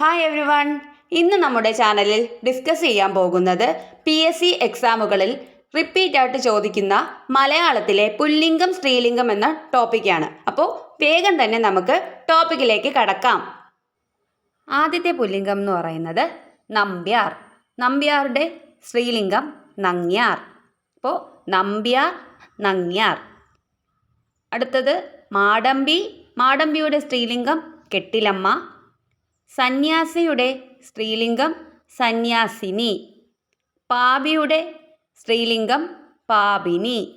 Hi every one ഇന്ന് നമ്മുടെ ചാനലിൽ ഡിസ്കസ് ചെയ്യാൻ പോകുന്നത് പി എസ് സി എക്സാമുകളിൽ റിപ്പീറ്റ് ആയിട്ട് ചോദിക്കുന്ന മലയാളത്തിലെ പുല്ലിംഗം സ്ത്രീലിംഗം എന്ന ടോപ്പിക്കാണ് അപ്പോൾ വേഗം തന്നെ നമുക്ക് ടോപ്പിക്കിലേക്ക് കടക്കാം. ആദ്യത്തെ പുല്ലിംഗം എന്ന് പറയുന്നത് നമ്പ്യാർ. നമ്പ്യാറുടെ സ്ത്രീലിംഗം നങ്ങ്യാർ. അപ്പോൾ നമ്പ്യാർ നങ്ങ്യാർ. അടുത്തത് മാടമ്പി. മാടമ്പിയുടെ സ്ത്രീലിംഗം കെട്ടിലമ്മ. സന്യാസിയുടെ സ്ത്രീലിംഗം സന്യാസിനി. പാപിയുടെ സ്ത്രീലിംഗം പാപിനി.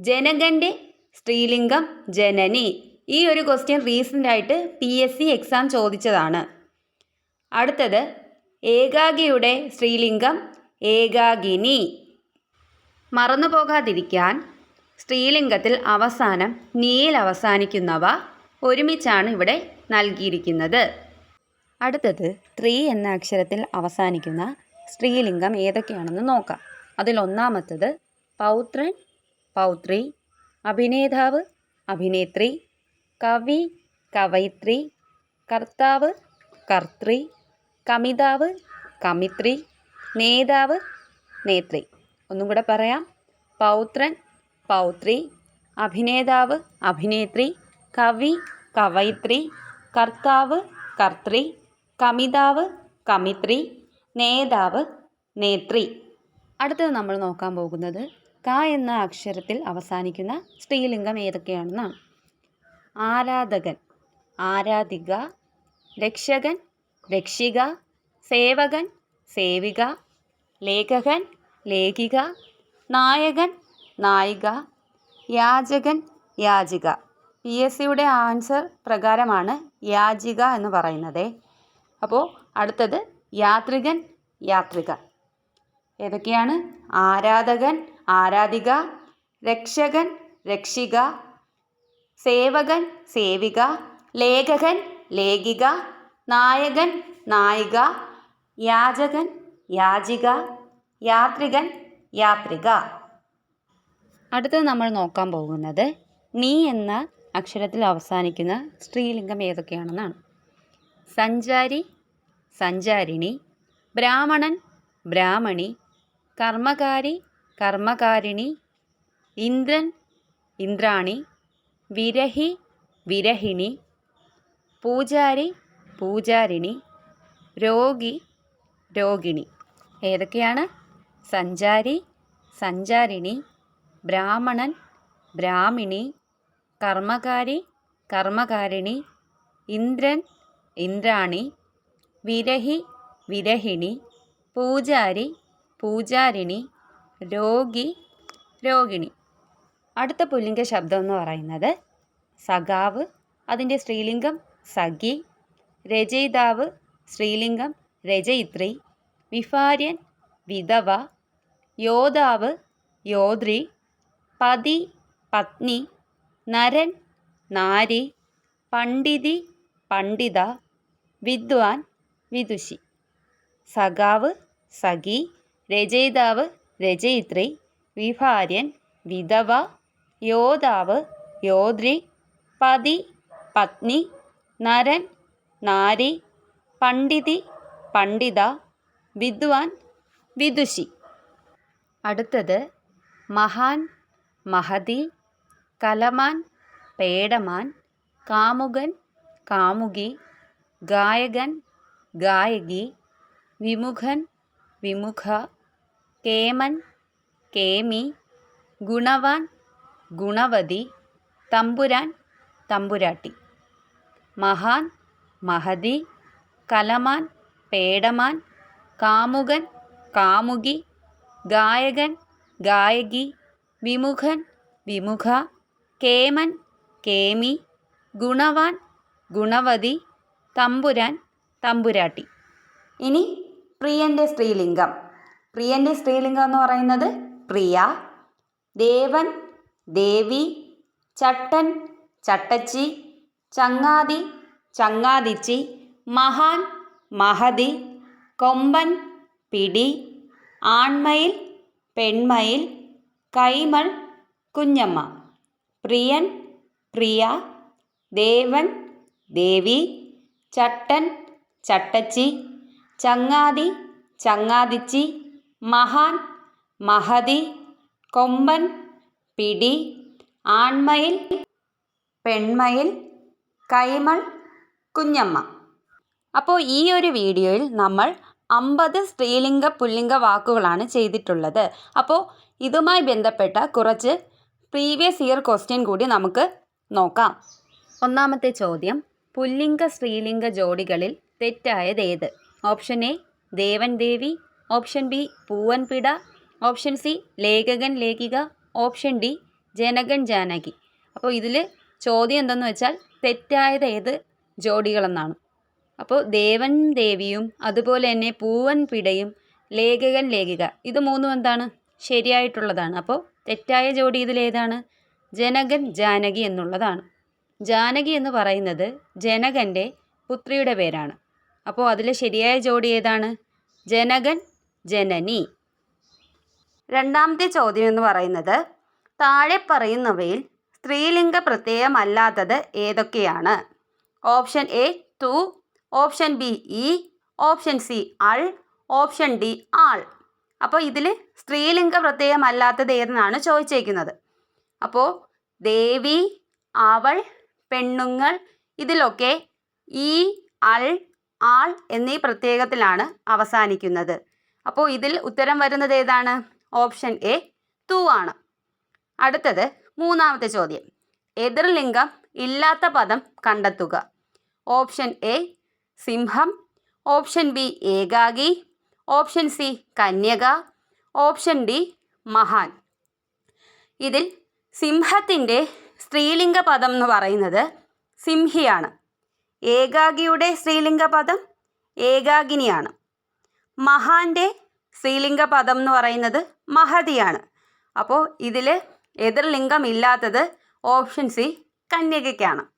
ജനകന്റെ സ്ത്രീലിംഗം ജനനി. ഈ ഒരു ക്വസ്റ്റ്യൻ റീസെന്റ് ആയിട്ട് പി എസ് സി എക്സാം ചോദിച്ചതാണ്. അടുത്തത് ഏകാഗിയുടെ സ്ത്രീലിംഗം ഏകാഗിനി. മറന്നു പോകാതിരിക്കാൻ സ്ത്രീലിംഗത്തിൽ അവസാനം നീയിൽ അവസാനിക്കുന്നവ ഒരുമിച്ചാണ് ഇവിടെ നൽകിയിരിക്കുന്നത്. അടുത്തത് സ്ത്രീ എന്ന അക്ഷരത്തിൽ അവസാനിക്കുന്ന സ്ത്രീലിംഗം ഏതൊക്കെയാണെന്ന് നോക്കാം. അതിലൊന്നാമത്തത് പൗത്രൻ പൗത്രി അഭിനേതാവ് അഭിനേത്രി കവി കവയിത്രി കർത്താവ് കർത്തൃ കമിതാവ് കമിത്രി നേതാവ് നേത്രി. ഒന്നും കൂടെ പറയാം. പൗത്രൻ പൗത്രി അഭിനേതാവ് അഭിനേത്രി കവി കവയിത്രി കർത്താവ് കർത്തൃ കമിതാവ് കമിത്രി നേതാവ് നേത്രി. അടുത്തത് നമ്മൾ നോക്കാൻ പോകുന്നത് ക എന്ന അക്ഷരത്തിൽ അവസാനിക്കുന്ന സ്ത്രീലിംഗം ഏതൊക്കെയാണെന്നാണ്. ആരാധകൻ ആരാധിക രക്ഷകൻ രക്ഷിക സേവകൻ സേവിക ലേഖകൻ ലേഖിക നായകൻ നായിക യാചകൻ യാചിക. പി എസ് സിയുടെ ആൻസർ പ്രകാരമാണ് യാചിക എന്ന് പറയുന്നത്. അപ്പോൾ അടുത്തത് യാത്രികൻ യാത്രിക. ഏതൊക്കെയാണ്? ആരാധകൻ ആരാധിക രക്ഷകൻ രക്ഷിക സേവകൻ സേവിക ലേഖകൻ ലേഖിക നായകൻ നായിക യാചകൻ യാചിക യാത്രികൻ യാത്രിക. അടുത്തത് നമ്മൾ നോക്കാൻ പോകുന്നത് നീ എന്ന അക്ഷരത്തിൽ അവസാനിക്കുന്ന സ്ത്രീലിംഗം ഏതൊക്കെയാണെന്നാണ്. സഞ്ചാരി സഞ്ചാരിണി ബ്രാഹ്മണൻ ബ്രാഹ്മണി കർമ്മകാരി കർമ്മകാരിണി ഇന്ദ്രൻ ഇന്ദ്രാണി വിരഹി വിരഹിണി പൂജാരി പൂജാരിണി രോഗി രോഗിണി. ഏതൊക്കെയാണ്? സഞ്ചാരി സഞ്ചാരിണി ബ്രാഹ്മണൻ ബ്രാഹ്മിണി കർമ്മകാരി കർമ്മകാരിണി ഇന്ദ്രൻ ഇന്ദ്രാണി വിരഹി വിരഹിണി പൂജാരി പൂജാരിണി രോഗി രോഗിണി. അടുത്ത പുല്ലിംഗ ശബ്ദം എന്ന് പറയുന്നത് സഖാവ് അതിന്റെ സ്ത്രീലിംഗം സഖി രചയിതാവ് സ്ത്രീലിംഗം രചയിത്രി വിഫാര്യൻ വിധവ യോദ്ധാവ് യോദ്രി പതി പത്നി നരൻ നാരി പണ്ഡിതി പണ്ഡിത വിദ്വാൻ വിദുഷി. സഖാവ് സഖി. രചയിതാവ് രചയിത്രി. വിഭാര്യൻ വിധവ. യോദ്ധാവ് യോദ്രി. പതി പത്നി. നരൻ നാരി. പണ്ഡിതി പണ്ഡിത. വിദ്വാൻ വിദുഷി. അടുത്തത് മഹാൻ മഹതി. കലമാൻ പേടമാൻ. കാമുകൻ കാമുകി. ഗായകൻ ഗായകി വിമുഖൻ വിമുഖ കേമൻ കേമി ഗുണവാൻ ഗുണവതി തമ്പുരാൻ തമ്പുരാട്ടി. മഹാൻ മഹതി കലമാൻ പേടമാൻ കാമുകൻ കാമുകി ഗായകൻ ഗായകി വിമുഖൻ വിമുഖ കേമൻ കേമി ഗുണവാൻ ഗുണവതി തമ്പുരാൻ തമ്പുരാട്ടി. ഇനി പ്രിയന്റെ സ്ത്രീലിംഗം. പ്രിയന്റെ സ്ത്രീലിംഗം എന്ന് പറയുന്നത് പ്രിയ ദേവൻ ദേവി ചട്ടൻ ചട്ടച്ചി ചങ്ങാതി ചങ്ങാതിച്ചി മഹാൻ മഹതി കൊമ്പൻ പിടി ആൺമയിൽ പെൺമയിൽ കൈമൾ കുഞ്ഞമ്മ. പ്രിയൻ പ്രിയ ദേവൻ ദേവി ചട്ടൻ ചട്ടച്ചി ചങ്ങാതി ചങ്ങാതിച്ചി മഹാൻ മഹതി കൊമ്പൻ പിടി ആൺമയിൽ പെൺമയിൽ കൈമൾ കുഞ്ഞമ്മ. അപ്പോൾ ഈ ഒരു വീഡിയോയിൽ നമ്മൾ അമ്പത് സ്ത്രീലിംഗ പുല്ലിംഗ വാക്കുകളാണ് ചെയ്തിട്ടുള്ളത്. അപ്പോൾ ഇതുമായി ബന്ധപ്പെട്ട കുറച്ച് പ്രീവിയസ് ഇയർ ക്വസ്റ്റ്യൻ കൂടി നമുക്ക് നോക്കാം. ഒന്നാമത്തെ ചോദ്യം പുല്ലിംഗ സ്ത്രീലിംഗ ജോഡികളിൽ തെറ്റായത് ഏത് ഓപ്ഷൻ എ ദേവൻ ദേവി. ഓപ്ഷൻ ബി പൂവൻപിട ഓപ്ഷൻ സി ലേഖകൻ ലേഖിക. ഓപ്ഷൻ ഡി ജനകൻ ജാനകി. അപ്പോൾ ഇതിൽ ചോദ്യം എന്തെന്ന് വെച്ചാൽ തെറ്റായത് ഏത് ജോഡികളെന്നാണ്. അപ്പോൾ ദേവൻ ദേവിയും അതുപോലെ തന്നെ പൂവൻ പിടയും ലേഖകൻ ലേഖിക ഇത് മൂന്നും എന്താണ്? ശരിയായിട്ടുള്ളതാണ്. അപ്പോൾ തെറ്റായ ജോഡി ഇതിലേതാണ്? ജനകൻ ജാനകി എന്നുള്ളതാണ്. ജാനകി എന്ന് പറയുന്നത് ജനകന്റെ പുത്രിയുടെ പേരാണ്. അപ്പോൾ അതിലെ ശരിയായ ജോഡി ഏതാണ്? ജനകൻ ജനനി. രണ്ടാമത്തെ ചോദ്യം എന്ന് പറയുന്നത് താഴെ പറയുന്നവയിൽ സ്ത്രീലിംഗ പ്രത്യയമല്ലാത്തത് ഏതൊക്കെയാണ്? ഓപ്ഷൻ എ ടു. ഓപ്ഷൻ ബി ഇ. ഓപ്ഷൻ സി അൾ. ഓപ്ഷൻ ഡി ആൾ. അപ്പോൾ ഇതിൽ സ്ത്രീലിംഗ പ്രത്യയമല്ലാത്തത് ഏതെന്നാണ് ചോദിച്ചേക്കുന്നത്. അപ്പോൾ ദേവി അവൾ പെണ്ണുങ്ങൾ ഇതിലൊക്കെ ഈ അൾ ആൾ എന്നീ പ്രത്യേകത്തിലാണ് അവസാനിക്കുന്നത്. അപ്പോൾ ഇതിൽ ഉത്തരം വരുന്നത് ഏതാണ്? ഓപ്ഷൻ എ തു ആണ്. അടുത്തത് മൂന്നാമത്തെ ചോദ്യം. എതിർലിംഗം ഇല്ലാത്ത പദം കണ്ടെത്തുക. ഓപ്ഷൻ എ സിംഹം. ഓപ്ഷൻ ബി ഏകാഗി ഓപ്ഷൻ സി കന്യക. ഓപ്ഷൻ ഡി മഹാൻ. ഇതിൽ സിംഹത്തിന്റെ സ്ത്രീലിംഗ പദം എന്ന് പറയുന്നത് സിംഹിയാണ്. ഏകാഗിയുടെ സ്ത്രീലിംഗ പദം ഏകാഗിനിയാണ്. മഹാന്റെ സ്ത്രീലിംഗ പദം എന്ന് പറയുന്നത് മഹതിയാണ്. അപ്പോൾ ഇതിൽ എതിർലിംഗം ഇല്ലാത്തത് ഓപ്ഷൻ സി കന്യകയ്ക്കാണ്.